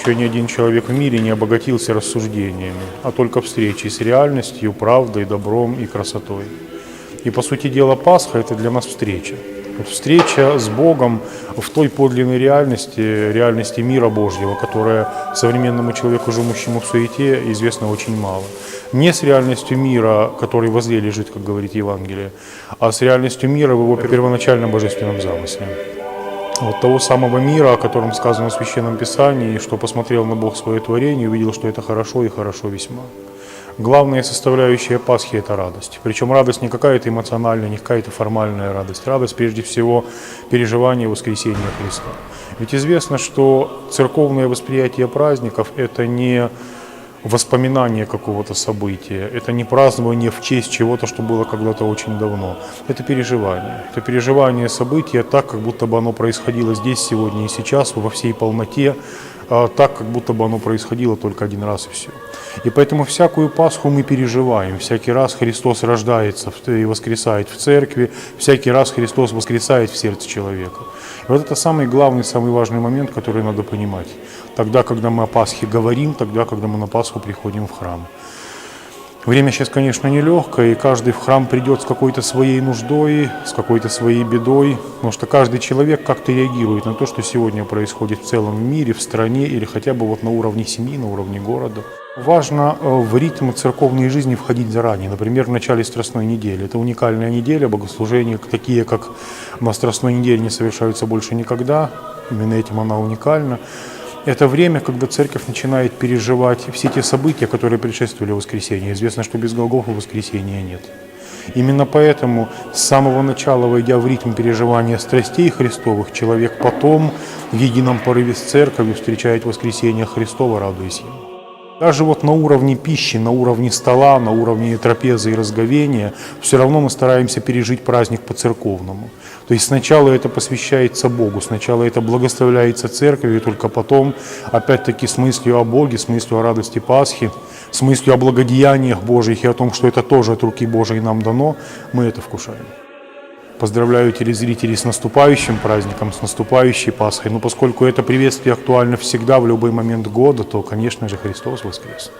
Еще ни один человек в мире не обогатился рассуждениями, а только встречей с реальностью, правдой, добром и красотой. И по сути дела Пасха – это для нас встреча. Вот встреча с Богом в той подлинной реальности, реальности мира Божьего, которая современному человеку, живущему в суете, известна очень мало. Не с реальностью мира, который возле лежит, как говорит Евангелие, а с реальностью мира в его первоначальном божественном замысле вот того самого мира, о котором сказано в Священном Писании, что посмотрел на Бог свое творение и увидел, что это хорошо и хорошо весьма. Главная составляющая Пасхи – это радость. Причем радость не какая-то эмоциональная, не какая-то формальная радость. Радость, прежде всего, переживание воскресения Христа. Ведь известно, что церковное восприятие праздников – это не воспоминание какого-то события, это не празднование в честь чего-то, что было когда-то очень давно. Это переживание. Это переживание события так, как будто бы оно происходило здесь, сегодня и сейчас, во всей полноте, а, так, как будто бы оно происходило только один раз и все. И поэтому всякую Пасху мы переживаем. Всякий раз Христос рождается и воскресает в церкви, всякий раз Христос воскресает в сердце человека. И вот это самый главный, самый важный момент, который надо понимать. Тогда, когда мы о Пасхе говорим, тогда, когда мы на Пасху приходим в храм. Время сейчас, конечно, нелегкое, и каждый в храм придет с какой-то своей нуждой, с какой-то своей бедой, потому что каждый человек как-то реагирует на то, что сегодня происходит в целом мире, в стране или хотя бы вот на уровне семьи, на уровне города. Важно э, в ритм церковной жизни входить заранее, например, в начале Страстной недели. Это уникальная неделя, богослужения такие, как на Страстной неделе не совершаются больше никогда, именно этим она уникальна. Это время, когда церковь начинает переживать все те события, которые предшествовали воскресению. Известно, что без Голгофа воскресения нет. Именно поэтому с самого начала, войдя в ритм переживания страстей Христовых, человек потом в едином порыве с церковью встречает воскресение Христова, радуясь ему. Даже вот на уровне пищи, на уровне стола, на уровне трапезы и разговения, все равно мы стараемся пережить праздник по-церковному. То есть сначала это посвящается Богу, сначала это благословляется церковью, и только потом, опять-таки, с мыслью о Боге, с мыслью о радости Пасхи, с мыслью о благодеяниях Божьих и о том, что это тоже от руки Божией нам дано, мы это вкушаем. Поздравляю телезрителей с наступающим праздником, с наступающей Пасхой. Но поскольку это приветствие актуально всегда, в любой момент года, то, конечно же, Христос воскрес.